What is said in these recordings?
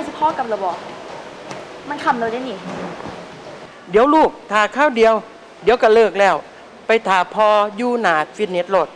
มันสิพ่อกับระบอก มันคำเราได้นี่ เดี๋ยวลูกทาข้าวเดียว เดี๋ยวก็เลิกแล้ว ไปทาพออยู่หนาฟิตเนสโหลด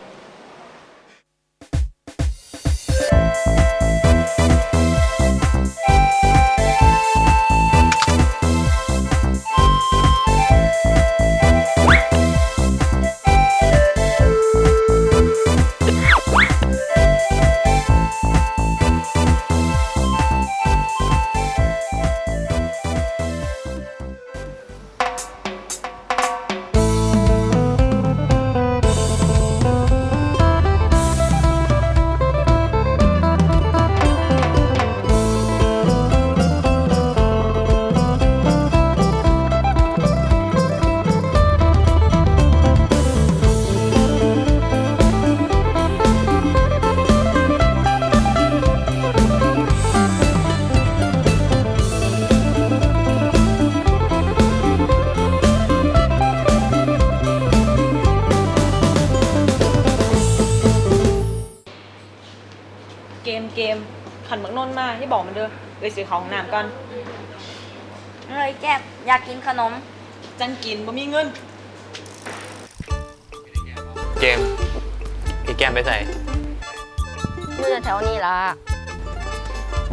มันเด้อเลยซื้อของน้ำก่อนเฮ้ยแก้มอยากกินขนม จังกินบ่มีเงิน เกมพี่แก้มไปใส่อยู่แถวๆนี้ล่ะ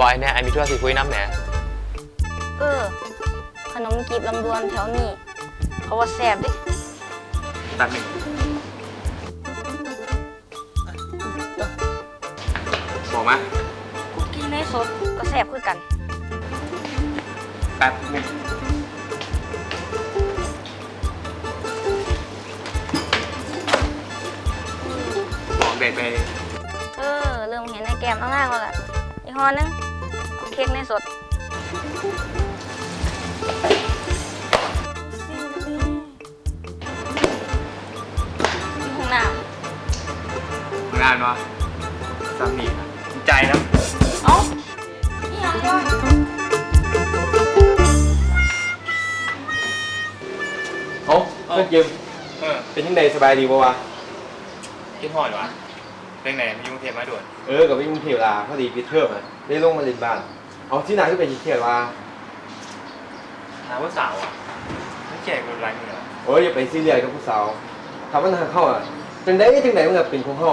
บอยเนี่ยไอมีทั่วสิคุยน้ำแหนเออ ขนมกีบลำดวนแถวนี้ เขาว่าแซ่บดิตักหนึ่งบอกมาคุกกี้เนย สดก็แซ่บคือกัน แป๊บหนึงบอกเด็กไปเออเริ่มเห็นในแก้มล่างๆแล้วล่ะอีกห่อนึงเอาเค้กเนยสดอยู่ข้างหน้างานวะสามีใจนะ เอ้าเพื่อนเกมเออเป็นยังไงสบายดีปะวะ คิดหอดวะเรื่องไหนมายุ่งเทพมาด่วนเออกับวิ่งเที่ยวลาพอดีปิดเทอมอะได้ลงมาเล่นบ้าน เอาที่ไหนก็เป็นที่เที่ยวลาถามว่าสาวอะไม่แก่กับไรเหรอโอ้ยอย่าไปซีเรียสกับผู้สาวทำมันทางเข้าอะจังได้จังไหนมันก็เป็นของเข้า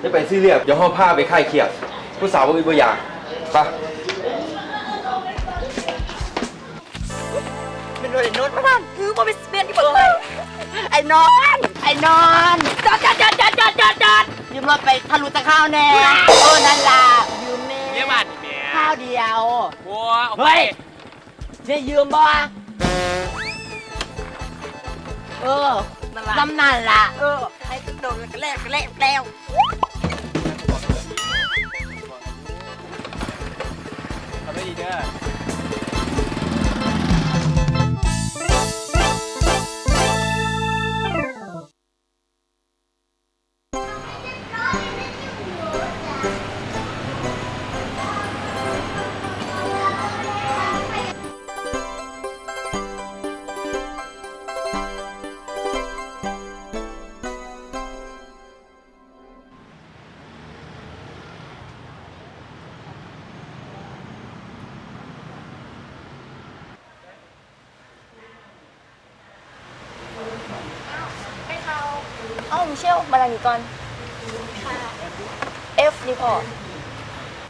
อย่าไปซีเรียสเดี๋ยวห้องผ้าไปค่ายเครียด ผู้สาวบ่มีบ่อยากไป เป็นโดนไอ้โนมาท่านคือว่าไปเปลี่ยนที่เปิดเลยไอ้นอน ไอ้นอนจอดจอดจอดจอดจอดจอดจอดยืมรถไปทะลุตะข้าวแน่โอ้นั่นล่ะยืมแน่ยี่ยมอะแม่ข้าวเดียวบัวเฮ้ยจะยืมบ่เออลำนั่นล่ะเออให้โดนกันแล้วกันแล้วแล้วทำไม่ดีเด้อ มิเชลมาทางนี้ก่อน F นี่พอ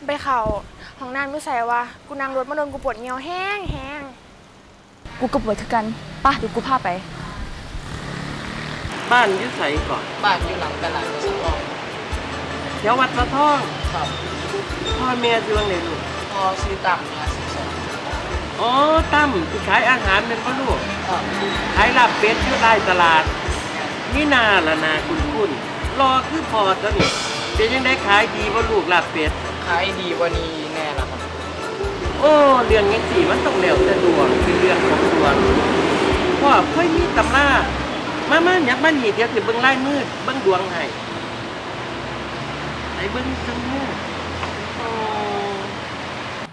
ไปเขาห้องน้ำไม่ใส่ว่า กูนั่งรถมาโดนกูปวดเงียวแห้งแห้งกูกับปวดคือกันป่ะเดี๋ยวกูพาไป บ้านอยุ่ใสก่อนบ้านอยู่หลังตลาดสกองแถววัดพระท่องครับพ่อแม่ชื่อว่าไงลูกพอซื้อต่ำมาสิบสองอ๋อตั้มที่ขายอาหารเป็นพ่อลูกครับขายลาบเป็ดอยู่ใต้ตลาด นี่นาละนาคุณคุณรอคือพอตัวนี่เป็นยังได้ขายดีพ่ลูกลาบเป็ด ขายดีกว่านี้แน่ละครับ โอ้เรื่องยังสี่มันต้องแล้วแต่ดวงคือเรื่องของดวงพ่อค่อยมีตำรามามาอยากมานี่เดี๋ยวสิเบิ่งลายมือเบิ่งดวงให้ไอ้เบิ่งจังมือโอ้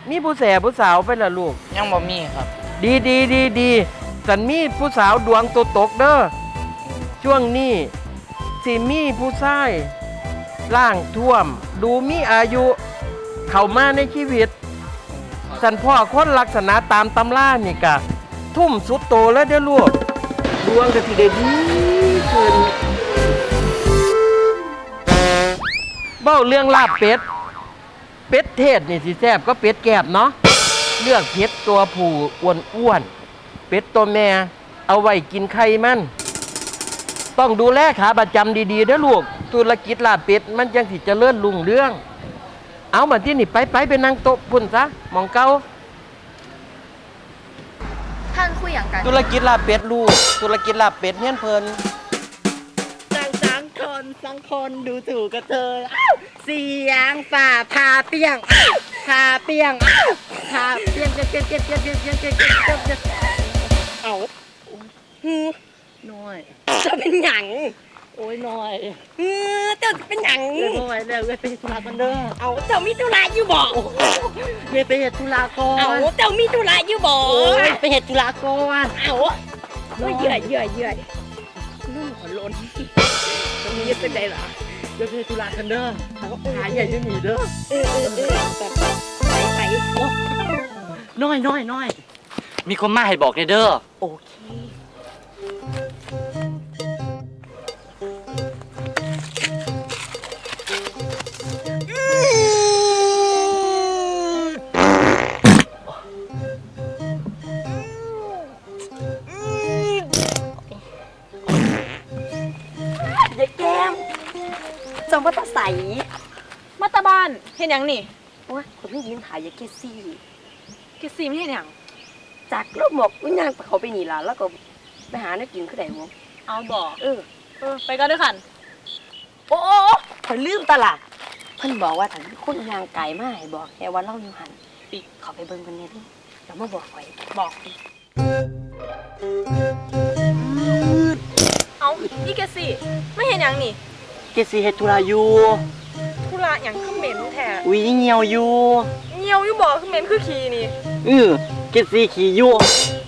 มีผู้แสผู้สาวไปละลูก ยังบ่มีครับ ดีดีดีดีสันมีผู้สาวดวงตกตกเด้อ ช่วงนี้สิมีผู้ชายร่างท่วม ดูมีอายุ เข้ามาในชีวิต สันพ่อคนลักษณะตามตำรานี่กะ ทุ่มสุดโตแล้วเด้อลูกดวงก็สิได้ดีขึ้นเบ้าเรื่องลาบเป็ด เป็ดเทศนี่สิแซ่บก็เป็ดแกบเนาะเลือกเป็ดตัวผู้อ้วนอ้วนๆเป็ดตัวแม่ เอาไว้กินไข่มัน ต้องดูแลขาประจำดีๆเด้อลูกธุรกิจลาบเป็ดมันจังสิเจริญรุ่งเรื่อง เอามาที่นี่ไปไปไปนั่งโต๊ะพุ่นซะหมองเก้าท่านคุยอย่างกันธุรกิจลาบเป็ดลูกธุรกิจลาบเป็ดเฮียนเพลินสังสังคนสังคนดูถูกกระเทยอ้าวเสียงฝ่าพาเปียงอ้าวพาเปียงอ้าวพาเปียงเปียงเปียงเปียงเปียงเปียงเปียงเปียงเปียงเปียงเปียงเอาฮือ น้อยจะเป็นหยังโอ้ยน้อยฮือเจ้าจะเป็นหยังเรื่องอะไรเรื่องไปธุระกันเด้อเอาเจ้ามีธุระอยู่บ่เมียไปเหตุธุระก่อนเอาเจ้ามีธุระอยู่บ่ไปเหตุธุระก่อนเอาโอ้ยเยื่อยเยื่อยเยื่อยนุ่มขนล้นตรงนี้เป็นไรล่ะเดี๋ยวเพธุระกันเด้อหาใหญ่จะหนีเด้อเออเออเออแบบไปไปโอ้น้อยน้อยน้อยมีคนมาให้บอกเด้อโอเคาตาใสมาตาบ้านเห็นหยังนี่โอ้ยคนไม่ยิ้มถ่ายยายแกซี่เกดซีไม่เห็นหยังจากแล้วหมอกอุ้ยนางไปเขาไปหนีล่ะแล้วก็ไปหาเนื้อกินคือไหนวะเอาบอกเออเออไปกันด้วยกันโอ้โอ้โอ้ข่อยลืมตลาดเพิ่นบอกว่าถ้ามีคนยางไก่มาให้บอกแค่ว่าเล่าอยู่หันปีเขาไปเบิ่งกันแน่ดิเดี๋ยวมาบอกข่อยบอกดิเอาอีเกดซีไม่เห็นหยังนี่ เกสีเฮ็ดธุระอยู่ธุระหยังคือเหม็นแท้อุ้ยเหี่ยวอยู่เงียวอยู่บอกคือเหม็นคือขี้นี่ เออเกสีขี่อยู่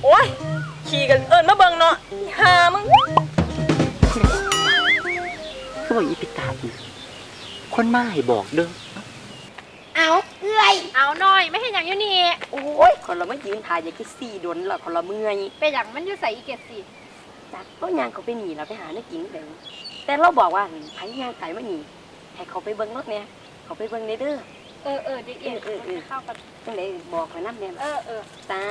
โอ้ยขี่กันเอิญมาเบิ่งเนาะอีหามึงคือว่าอีปิตาอีคนมาให้บอกเด้อเอาเอื้อยเอาหน่อยไม่เห็นอย่างอยู่นี่ โอ้ยคนเราไม่ยืนถ่ายอยางกี่สี่โดนละคนเราเมื่อยเป็นอย่างมันอยู่ใส่อีเกตสิ จากก็ยางเขาไปหนีเราไปหาเนื้อกินแต่แต่เราบอกว่าไผยางไก่มาหนีให้เขาไปเบิ่งรถเนี่ยเขาไปเบิ่งในเด้อเออเออเด็กเอ็เออเออเข้ากันจังไดบอกข่อยน้ำเนี่ยเออเออตา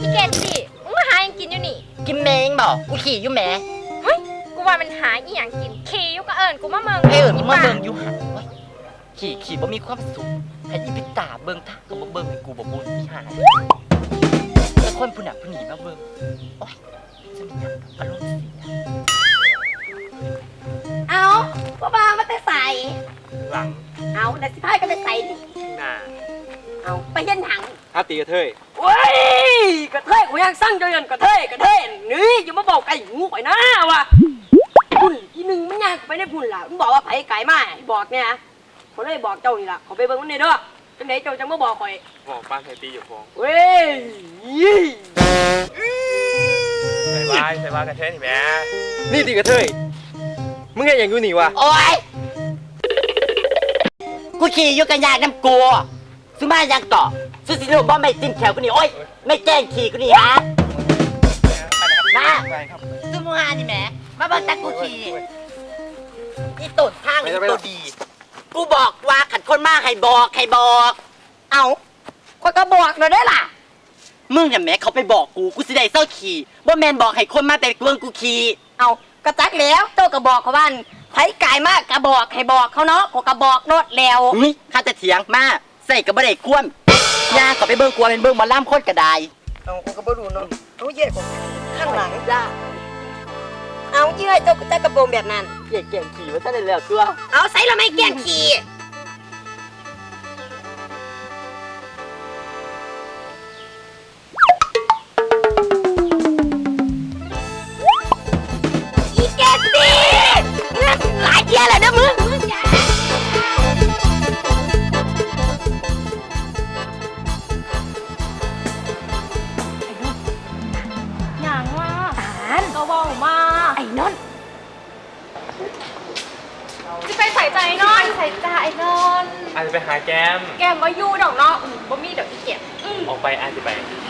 อีเกตสิมึงมาหาหยังกินอยู่นี่ กินแมงบอกกูขี่อยู่แหมเฮ้ยกูว่ามันหาอีหยังกินขี่อยู่ก็เอิญกูมาเมืองเอ้ยมึงมาเบิ่งอยู่หันเว้ย ขี่ขี่บ่มีความสุขให้อีปิตาเบิ่งท่าก็บ่เบิ่งให้กูบ่บุญอีห่าแต่คนผู้หนักผู้หนีมาเบิ่งโอ๊ยจะมีหยังอารมณ์เสียเอาพ่อบ้ามาแต่ใส่ หลังเอาแต่สิพายก็ไปใส่ดิหน้าเอาไปเย็นหนังอาตีกระเทยโอ้ยกระเทยกูยังสั่งเจริญกระเทยกระเทยนี่อย่ามาบอกไก่งูข่อยนะว่ะพุ่นอีหนึ่งมันยางไปได้พุ่นล่ะมึงบอกว่าไผไก่มาให้บอกเนี่ย นะเขาเลยบอกเจ้านี่ล่ะเขาไปเบิ่งมันนี่เด้อจังไหนเจ้าจังมาบอกข่อยบอกป้านไทยตีอยู่ฟองเว้ยยี่ใส่ว่าใส่ว่ากระเทยนี่แม่นี่ตีกระเทยมึงเห็นอย่างกูนี่วะโอ๊ย กูขี่อยู่กันยากน้ำกูสุมายังต่อสุสิโลบอไม่จิ้มแขวกูนี่โอ๊ย ไม่แกล้งขี่กูนี่ฮะ มา ไปครับสุมูฮานี่แหมมาเบิ่งตากูขี่นี่ต้นทางนี่ตัวดี กูบอกว่าขัดคนมาให้บอกให้บอก เอาข่อยก็บอกเลยได้ล่ะ มึงเนี่ยแหมเขาไปบอกกูกูสิได้เศร้าขี่บ่แมนบอกให้คนมาแต่เบิ่งกูขี่เอากระจักแล้วเจ้าก็บอกเขาว่าไผไก่มากกระบอกให้บอกเขาเนาะก็กระบอกโนดแล้ว อุ้ยข้าจะเถียงมาใส่กับบ่ได้ควมย่าก็ไปเบิ่งกลัวเป็นเบิ่งหมาล่ำโคตรกระได เอากูก็บ่รู้เนาะเอาเย่ของข้างหลัง จ้า เอาเยื่อเจ้าก็จะกระโปรงแบบนั้น เก่งเก่งขี่ว่าถ้าได้แล้วตัวเอาใส่ละไม่เกี้ยงขี่อีแกสิเงินหลายเทียแล้วนะมึงมึงอย่าอย่าง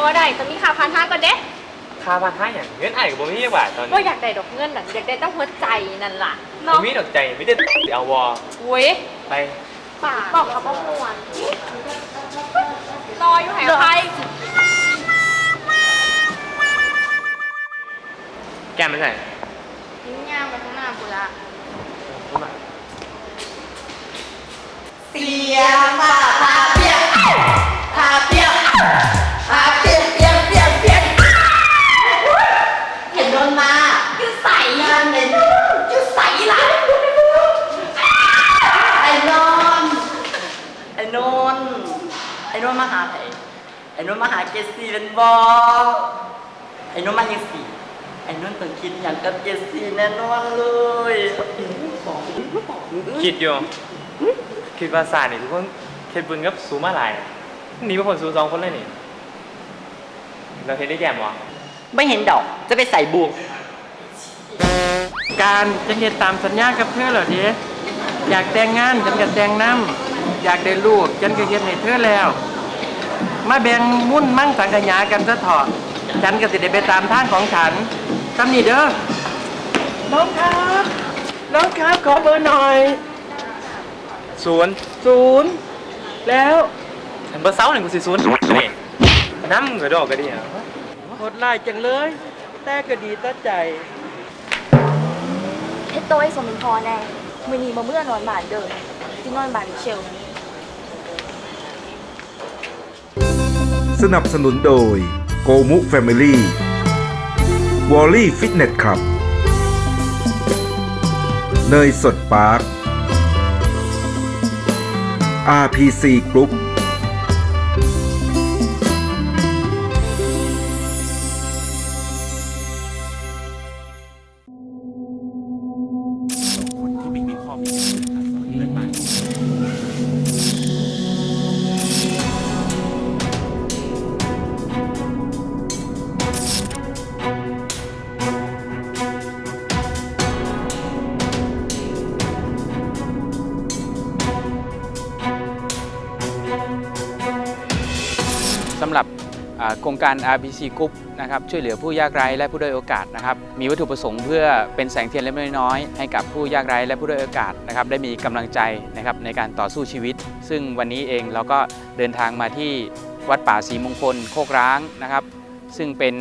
บ่ได้ต้องมีค่าพันห้าก่อนเด้ค่าบ้านค่าอย่างเงินไอ้กับบ่มีจักบาทตอนบ่นี้อยากได้ดอกเงินน่ะอยากได้ต้องหัวใจนั่นล่ะบ่เนาะมีดอกใจไม่ได้เอาวอเว้ยไปป่าบอกเขาบ่ม่วนรออยู่แหงไทยแก้มไม่ใช่ทิ้งย่างไปข้างหน้ากูละ เสีย ไอ้นนท์มาหาเกสซี่เป็นบอไอ้นนท์มายังสี่ไอ้นนท์ต้องคิดอย่างกับเกสซี่แน่นอนเลยคิดอยู่ คิดว่าศาสตร์นี่ทุกคนเฮ็ดบุญกับสูมาหลายหนีมาคนสูสองคนเลยนี่ เราเห็นได้แก้มวะไม่เห็นดอก จะไปใส่บวกการจะเฮ็ดตามสัญญากับเธอเหรอเด้อยากแต่งงานฉันก็แต่งน้ำอยากได้ลูกฉันก็เฮ็ดให้เธอแล้ว มาแบ่งมุ่นมั่งสังขยากันซะเถอะฉันก็สิได้ไปตามทางของฉันทำนี่เด้อน้องครับน้องครับขอเบอร์หน่อยศูนย์ศูนย์แล้วอันเบอร์เซาหนึ่งกูสิศูนย์นี่น้ำก็ดอกก็ดีอะโหดลายจังเลย แต่ก็ดีต่อใจเฮ็ดโตให้สมเป็นพอแน่มือนี้มาเมื่อนอนบ้านเดิมที่นอนบ้านเชล สนับสนุนโดยโกมุแฟมิลี่วอลลี่ฟิตเนสคลับ เนยสดปาร์ค RPC Group การ RBC Group นะครับช่วยเหลือผู้ยากไร้และผู้ด้อยโอกาสนะครับมีวัตถุประสงค์เพื่อเป็นแสงเทียนเล็กน้อยให้กับผู้ยากไร้และผู้ด้อยโอกาสนะครับได้มีกำลังใจนะครับในการต่อสู้ชีวิต ซึ่งวันนี้เองเราก็เดินทางมาที่วัดป่าศรีมงคลโคกร้างนะครับ ซึ่งเป็น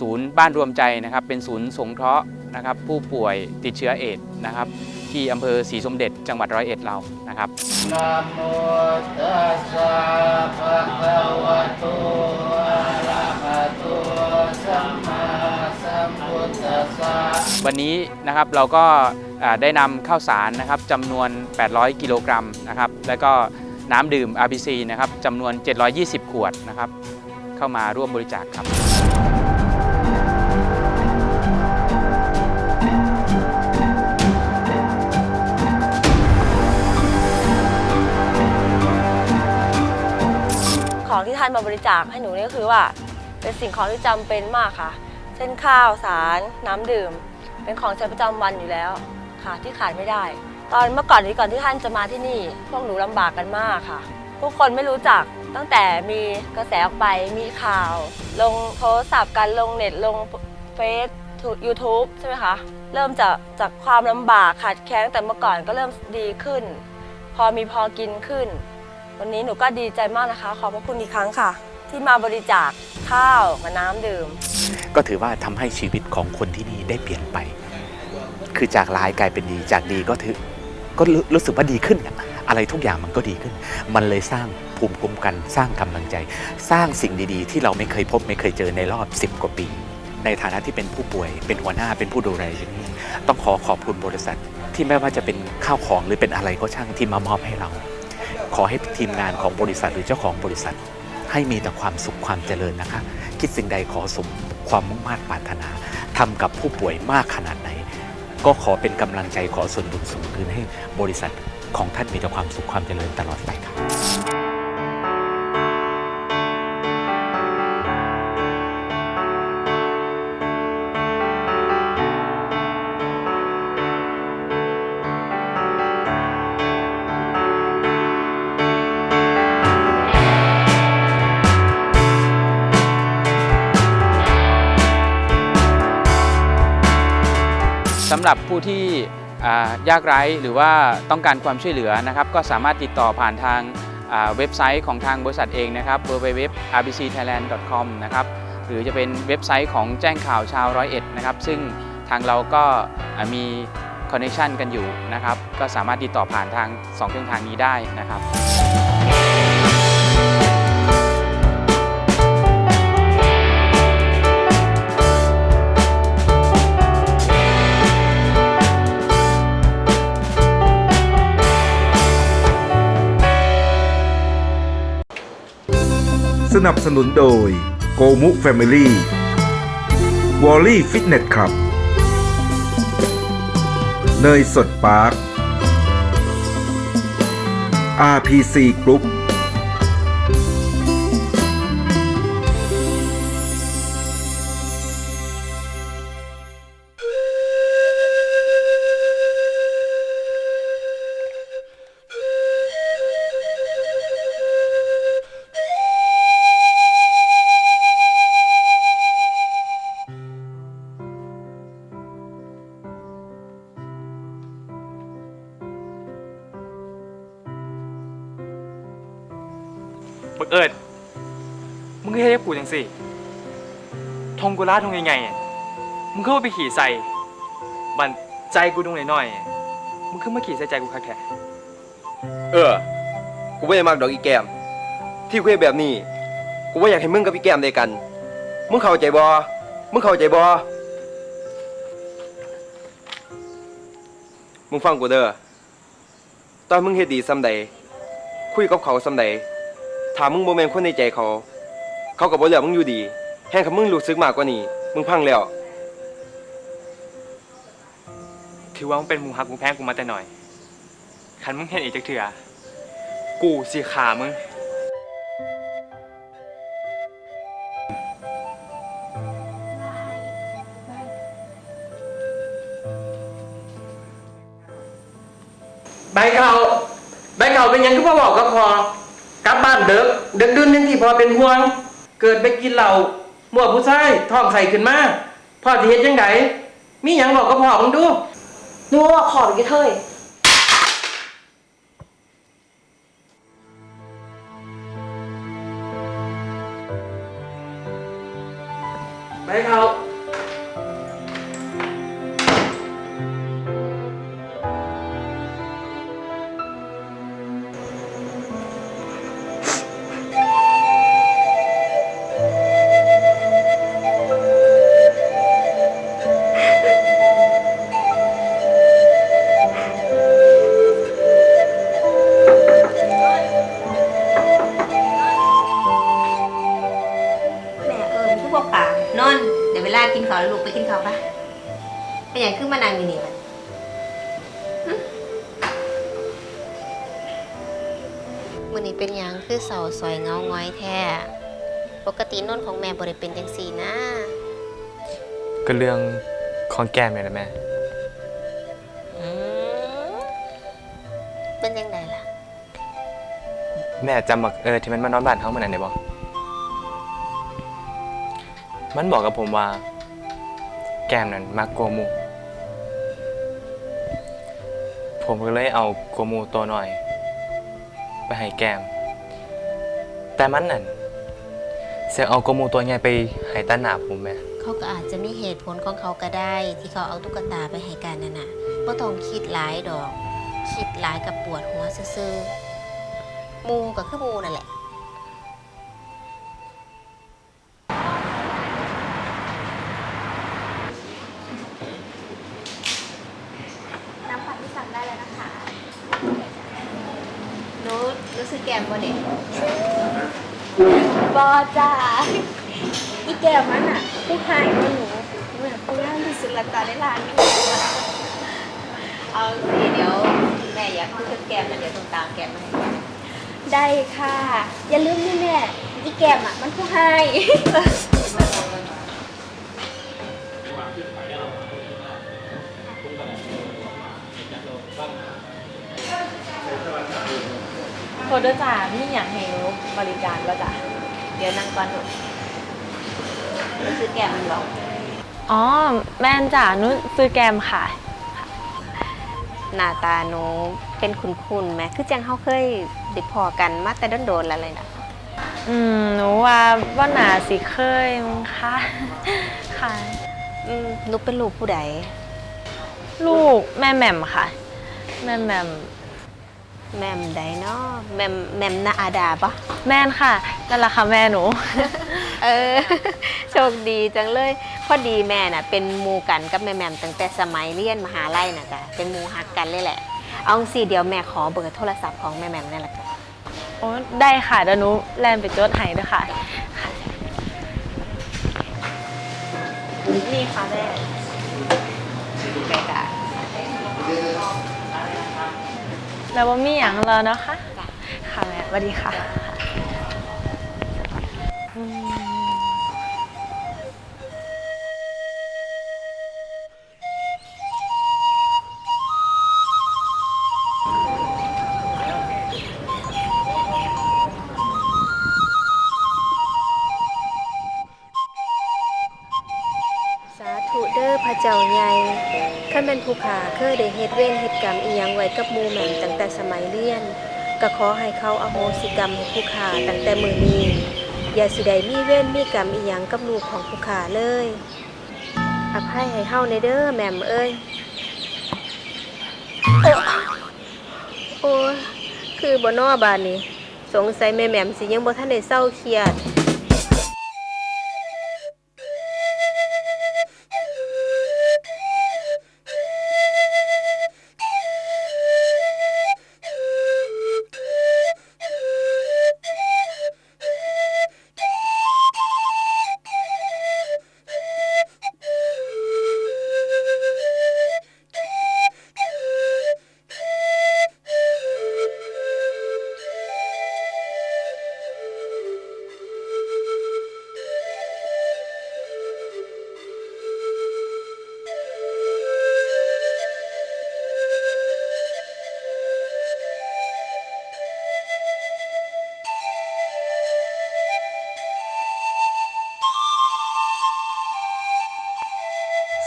ศูนย์บ้านรวมใจนะครับ เป็นศูนย์สงเคราะห์นะครับผู้ป่วยติดเชื้อเอดนะครับ ที่อำเภอศรีสมเด็จจังหวัดร้อยเอ็ดเรานะครับนะโมตัสสะภะคะวะโตอะระหะโตสัมมาสัมพุทธัสสะวันนี้นะครับเราก็อ่าได้นำข้าวสารนะครับจำนวน 800 กิโลกรัมนะครับแล้วก็น้ำดื่ม RBC นะครับจำนวน 720 ขวดนะครับเข้ามาร่วมบริจาคครับ ของที่ท่านมาบริจาคให้หนูนี่ก็คือว่า เป็นสิ่งของที่จำเป็นมากค่ะ เช่นข้าวสารน้ำดื่ม เป็นของใช้ประจำวันอยู่แล้วค่ะ ที่ขาดไม่ได้ ตอนเมื่อก่อนนี้ก่อนที่ท่านจะมาที่นี่ พวกหนูลำบากกันมากค่ะ ผู้คนไม่รู้จักตั้งแต่มีกระแสออกไปมีข่าว ลงโทรศัพท์กันลงเน็ตลงเฟซยูทูบใช่ไหมคะ เริ่มจากจากความลำบากขาดแคลนแต่เมื่อก่อนก็เริ่มดีขึ้น พอมีพอกินขึ้น วันนี้หนูก็ดีใจมากนะคะ ขอบพระคุณอีกครั้งค่ะ ที่มาบริจาคข้าวกับน้ำดื่ม ก็ถือว่าทำให้ชีวิตของคนที่นี่ได้เปลี่ยนไป คือจากร้ายกลายเป็นดี จากดีก็ถือก็รู้รู้สึกว่าดีขึ้นอะอะไรทุกอย่างมันก็ดีขึ้น มันเลยสร้างภูมิคุ้มกัน สร้างกำลังใจ สร้างสิ่งดีๆ ที่เราไม่เคยพบไม่เคยเจอในรอบ 10 กว่าปี ในฐานะที่เป็นผู้ป่วย เป็นหัวหน้า เป็นผู้ดูแลอย่างนี้ต้องขอขอบคุณบริษัทที่ไม่ว่าจะเป็นข้าวของหรือเป็นอะไรก็ช่างที่มามอบให้เรา ขอให้ทีมงานของบริษัทหรือเจ้าของบริษัท ให้มีแต่ความสุขความเจริญนะคะ คิดสิ่งใดขอสมความมุ่งมั่นปรารถนาทำกับผู้ป่วยมากขนาดไหน ก็ขอเป็นกำลังใจขอส่วนบุญส่งคืนให้บริษัทของท่านมีแต่ความสุขความเจริญตลอดไปครับ สำหรับผู้ที่ยากไร้หรือว่าต้องการความช่วยเหลือนะครับ ก็สามารถติดต่อผ่านทางเว็บไซต์ของทางบริษัทเองนะครับ www.rbcthailand.com นะครับหรือจะเป็นเว็บไซต์ของแจ้งข่าวชาวร้อยเอ็ดนะครับ ซึ่งทางเราก็มีคอนเนคชันกันอยู่นะครับ ก็สามารถติดต่อผ่านทาง 2 ช่องทางนี้ได้นะครับ สนับสนุนโดยโกมุแฟมิลี่วอลลี่ฟิตเนสคลับ เนยสดปาร์ค RPC Group ทงกูลาทงยังไงอะมึงก็เอาไปขี่ใส่ บันใจกูตรงหน่อยๆอะมึงขึ้นมาขี่ใส่ใจกูคักแท้เออ กูไม่ได้มักดอกอีแก้ม ที่กูเฮ็ดแบบนี้ กูว่าอยากให้มึงกับอีแก้มได้กัน มึงเข้าใจบ่มึงเข้าใจบ่มึงฟังกูเด้อ ตอนมึงเฮ็ดดีซำใด คุยกับเขาซำใดถามมึงบ่แม่นคนในใจเขา เขาก็บ่เลือกมึงอยู่ดี แฮ่งคับมึงรู้สึกมากกว่านี้มึงพังแล้ว ถือว่ามึงเป็นหมูฮักหมูแพงกูมาแต่หน่อย คันมึงเห็นอีกจักเถื่อกูสิขามึง ใบเขาใบเขาเป็นหยังที่พ่อบอกกับพอกลับบ้านเด็กเด็กดื้นยังที่พอเป็นห่วง เกิดไปกินเหล้า มั่วผู้ชายท้องใส่ขึ้นมาพ่อจะเฮ็ดยังไงมีหยังบอกกับพ่อมึงดูหนูว่าขอเป็นกระเทยใบเขา คือเสาสอยเงาง้อยแท้ ปกตินนของแม่บ่ได้เป็นจังซี่นะ ก็เรื่องของแก้มเนี่ยนะแม่ อืมเป็นจังไดล่ะ แม่จำบักเอิดที่มันมานอนบ้านเฮาเมื่อนั้นได้บ่มันบอกกับผมว่า แก้มนั้นมักโกวหมู ผมก็เลยเอาโกวหมูตัวหน่อย ไปให้แก้ม แต่มันนั่นเสียเอาโกมูตัวใหญ่ไปให้ตาหนาผมแม่เขาก็อาจจะมีเหตุผลของเขาก็ได้ ที่เขาเอาตุ๊กตาไปให้กันนั่นน่ะบ่ต้องคิดหลายดอก คิดหลายกับปวดหัวซื่อๆหมูก็คือหมูนั่นแหละ กมมาให้ได้ค่ะ อย่าลืมนี่แม่อีแก้มอะ มันผู้หายโทษด้วยจ้ามีอย่างให้หนูบริการก็จ้ะเดี๋ยวนั่งก่อนหนูรู้สึกแกมมันหรออ๋อ แม่นจ้ะหนุซื้อแกมค่ะ หน้าตาหนู เป็นคุณๆไหมคือจังเขาเคยติดพอกันมาแต่โดนๆแล้วเลยนะอืมหนูว่าว่าหนาสิเคยมั้งคะค่ะอืมหนูเป็นลูกผู้ใดลูกแม่แหม่มค่ะ แม่แหม่มแม่มใดเนาะแม่มแม่มนาอาดาปะแม่นค่ะนั่นแหละค่ะแม่หนู เออโชคดีจังเลย พอดีแม่น่ะ เป็นหมูกันกับแม่แหม่มตั้งแต่สมัยเรียนมหาลัยน่ะจ้ะเป็นหมูหักกันเลยแหละ เอาสิเดี๋ยวแม่ขอเบอร์โทรศัพท์ของแม่แหม่มนี่แหละจ้ะโอ้ได้ค่ะเดี๋ยวหนูแลนไปจดให้ด้วยค่ะ นี่ค่ะแม่แม่กะแล้วว่ามีอย่างรอเนาะคะค่ะแม่สวัสดีค่ะ ข้าแม่นผู้ขาเคยได้เฮ็ดเวรเฮ็ดกรรมอีหยังไว้กับหมู่แหม่มตั้งแต่สมัยเรียนก็ขอให้เขาอโหสิกรรมให้ผู้ขาตั้งแต่มื้อนี้อย่าสิได้มีเวรมีกรรมอีหยังกับลูกของผู้ขาเลยอภัยให้เฮาในเด้อแหม่มเอ้ยโอ้โอ้คือบ่นอบานนี้ สงสัยแม่แหม่มสิยังบ่ทันได้เศร้าเครียด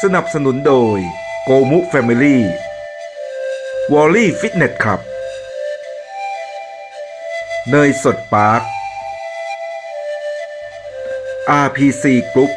สนับสนุนโดยโกมุแฟมิลี่วอลลี่ฟิตเนสคลับ เนยสดปาร์ค RPC กรุ๊ป